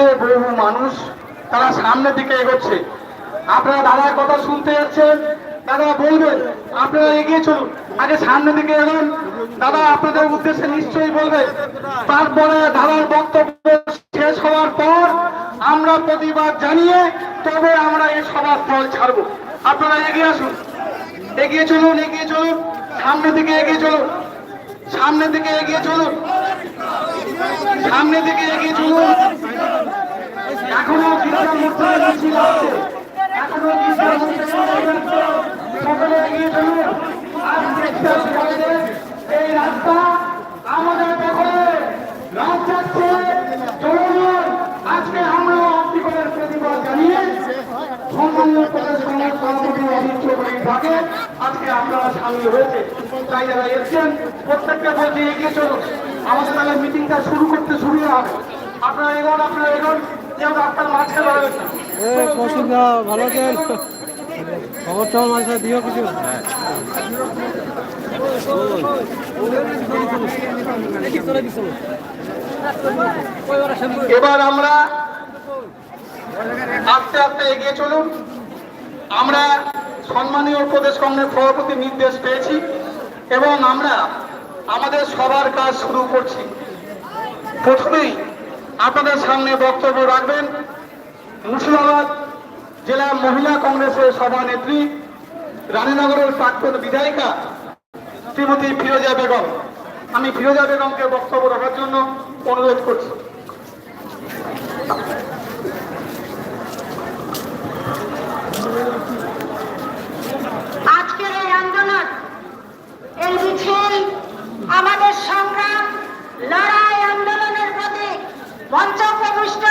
মিছিলে বহু মানুষ, তারা সামনের দিকে এগোচ্ছে। আপনারা দাদার কথা শুনতে যাচ্ছেন, দাদা বলবেন, আপনারা এগিয়ে চলুন, আগে সামনের দিকে এগোন। দাদা আপনাদের উদ্দেশ্যে নিশ্চয়ই বলবেন, তারপরে দাদার বক্তব্য শেষ হওয়ার পর আমরা প্রতিবাদ জানিয়ে তবে আমরা এই ফল ছাড়বো। আপনারা এগিয়ে আসুন। এগিয়ে চলুন এগিয়ে চলুন, সামনের দিকে এগিয়ে চলুন। সামনের দিকে এগিয়ে চলুন। সামনের দিকে এগিয়ে চলুন। এখনও গির্জা মূর্তি সকলে এগিয়ে চলুন। এই রাস্তা আমাদের আজকে আমরা প্রতিবাদ জানিয়ে সম্মানীয় প্রদেশ কংগ্রেস সভাপতি অমিত থাকে আজকে আপনারা হয়েছে। তাই যারা প্রত্যেকটা বলছে, এগিয়ে চলুন। আমাদের তাহলে মিটিংটা শুরু করতে শুরু হবে। আপনারা এগোন আপনারা এগোন। এ কৌশিক দা ভালো আছেন? খবর টবর মাঝে দিও কিছু? এবার আমরা আস্তে আস্তে এগিয়ে চলুন। আমরা সম্মানীয় প্রদেশ কংগ্রেস সভাপতি নির্দেশ পেয়েছি এবং আমরা আমাদের সবার কাজ শুরু করছি। প্রথমেই আপনাদের সামনে বক্তব্য রাখবেন। মুর্শিদাবাদ জেলা মহিলা কংগ্রেসের সভানেত্রী, রানীনগরের প্রাক্তন বিধায়িকা শ্রীমতী ফিরোজা বেগম। আমি ফিরোজা বেগমকে বক্তব্য রাখার জন্য অনুরোধ করছি আজকের এই আন্দোলন এই মিছিল আমাদের সংগ্রাম লড়াই আন্দোলনের প্রতীক মঞ্চ প্রবিষ্ট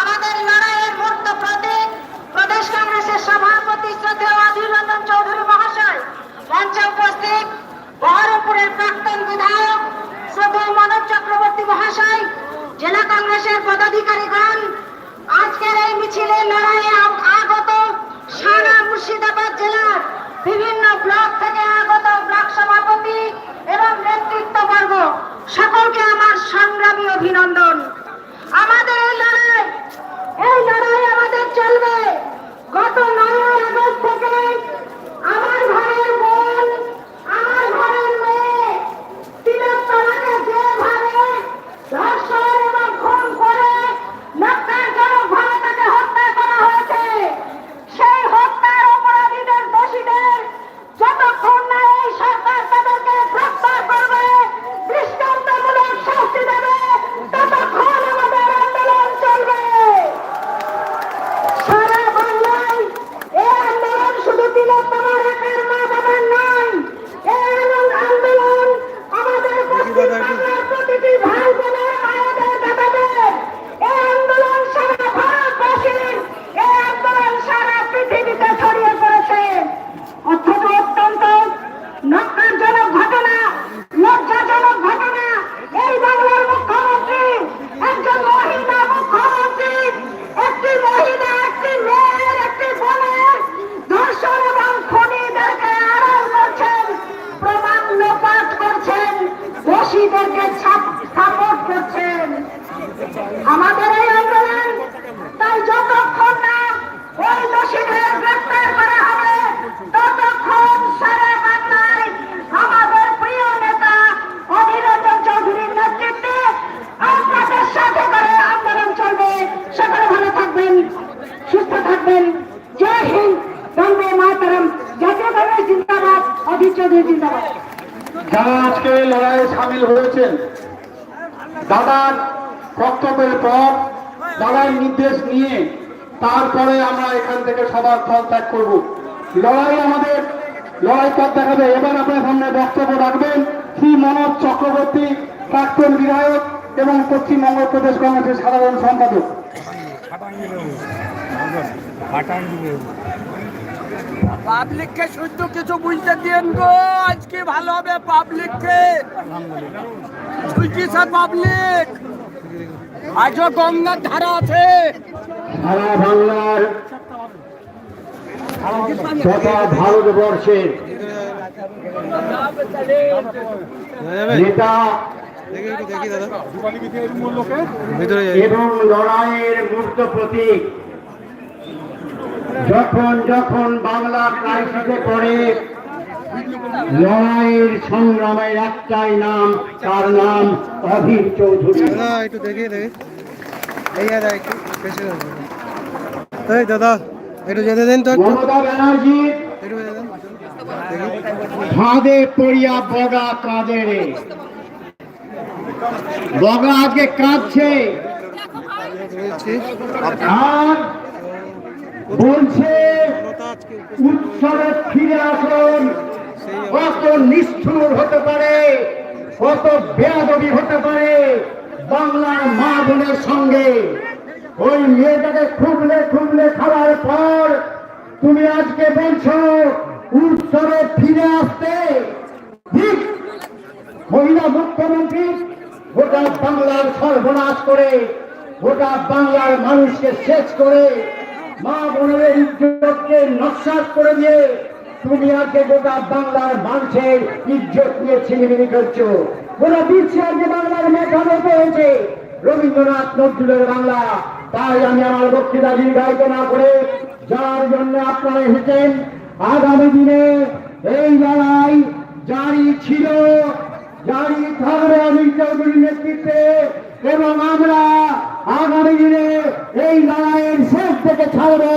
আমাদের লড়াইয়ের মূর্ত প্রতীক প্রদেশ কংগ্রেসের সভাপতি শ্রদ্ধেয় অধীর রঞ্জন চৌধুরী মহাশয় মঞ্চে উপস্থিত বহরমপুরের প্রাক্তন বিধায়ক শ্রদ্ধেয় মানব চক্রবর্তী মহাশয়, জেলা কংগ্রেসের পদাধিকারীগণ, আজকের এই মিছিলে লড়াইয়ে আগত সারা মুর্শিদাবাদ জেলার বিভিন্ন ব্লক থেকে আগত ব্লক সভাপতি এবং নেতৃত্ববর্গ, সকলকে আমার সংগ্রামী অভিনন্দন। আমাদের এই লড়াই এই লড়াই আমাদের চলবে গত নয় আগস্ট থেকে আমার ঘরের বোন আমার ঘরের মেয়ে তিলোত্তমাকে যেভাবে ধর্ষণ এবং খুন করে ন্যাক্কারজনকভাবে তাকে হত্যা করা হয়েছে সেই হত্যার অপরাধীদের দোষীদের যতক্ষণ না এই সরকার তাদেরকে গ্রেফতার করবে দৃষ্টান্তমূলক শাস্তি দেবে ততক্ষণ আমাদের আন্দোলন চলবে সারা বাংলায় এই আন্দোলন শুধু তিলোত্তমার একের মা বাবার নয় এই আন্দোলন আমাদের পশ্চিম বাংলার প্রতিটি ভাই বোনের মায়েদের দাদাদের এই আন্দোলন সারা ভারতবাসীর এই আন্দোলন সারা পৃথিবীতে ছড়িয়ে পড়েছে অথচ অত্যন্ত নক্কারজনক ঘটনা লজ্জাজনক ঘটনা এই বাংলার মুখ্যমন্ত্রী একজন মহিলা মুখ্যমন্ত্রী একটি মহিলা একটি মেয়ের একটি বোনের ধর্ষণ এবং খুনিদেরকে আড়াল করছেন প্রমাণ লোপাট করছেন দোষীদেরকে সাপোর্ট করছেন আমাদের এই আন্দোলন তাই যতক্ষণ না ওই দোষীদের গ্রেফতার করা হবে, ততক্ষণ সারা বাংলায় আমাদের প্রিয় নেতা অধীররঞ্জন চৌধুরীর নেতৃত্বে আপনাদের সাথে করে আন্দোলন চলবে। সকলে ভালো থাকবেন, সুস্থ থাকবেন। জয় হিন্দ, বন্দে মাতরম। জাতীয় কংগ্রেস জিন্দাবাদ, অধীর চৌধুরী জিন্দাবাদ। যারা আজকে লড়াইয়ে সামিল হয়েছেন, দাদার বক্তব্যের পর দাদার নির্দেশ নিয়ে তারপরে আমরা এখান থেকে সবার ফল ত্যাগ করব। লড়াই আমাদের, লড়াই পথ দেখাবে। এবার আপনার সামনে বক্তব্য রাখবেন শ্রী মনোজ চক্রবর্তী, প্রাক্তন বিধায়ক এবং পশ্চিমবঙ্গ প্রদেশ কংগ্রেসের সাধারণ সম্পাদক। পাবলিককে শুদ্ধ কিছু বুঝতে দিন গো, আজকে ভালো হবে পাবলিককে। পাবলিক? আজও গঙ্গার ধারা আছে। ভারতবর্ষের নেতা এবং লড়াইয়ের মূর্ত প্রতীক যখন যখন বাংলা ক্রাইসিসে পড়ে লড়াইয়ের সংগ্রামের একটাই নাম তার নাম অধীর চৌধুরী। একটু দেখি দেখি এই দাদা একটু বেশি এই দাদা একটু যেতে দেন তো মমতা ব্যানার্জি ফাঁদে পড়িয়া বগা কাঁদে রে। বগা আজকে কাঁদছে। আর বলছে উৎসবে ফিরে আসুন। কত নিষ্ঠুর হতে পারে, কত বেয়াদবি হতে পারে বাংলার মা বোনের সঙ্গে। ওই মেয়েটাকে খুবলে খুবলে খাওয়ার পর তুমি আজকে বলছো, উৎসবে ফিরে আসতে মহিলা মুখ্যমন্ত্রী গোটা বাংলার সর্বনাশ করে, গোটা বাংলার মানুষকে শেষ করে মা বোনের ইজ্জতকে নস্বাস করে দিয়ে আজকে গোটা বাংলার মানুষের ইজ্জত নিয়ে ছিনিমিনি করছ। গোটা বিশ্বে আজকে বাংলার মেঘালয় হয়েছে রবীন্দ্রনাথ নজরুলের বাংলা। তাই আমি আমার বক্তৃতা দীর্ঘায়িত না করে যার জন্য আপনারা এসেছেন, আগামী দিনে এই লড়াই জারি ছিল, জারি থাকবে অমিত চৌধুরীর নেতৃত্বে এবং আমরা আগামী দিনে এই লড়াইয়ের শেষ থেকে ছাড়বো,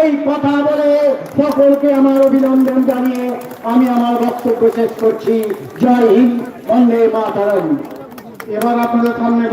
এই কথা বলে সকলকে আমার অভিনন্দন জানিয়ে আমি আমার বক্তব্য শেষ করছি। জয় হিন্দ, বন্দে মাতারাম। এবার আপনাদের সামনে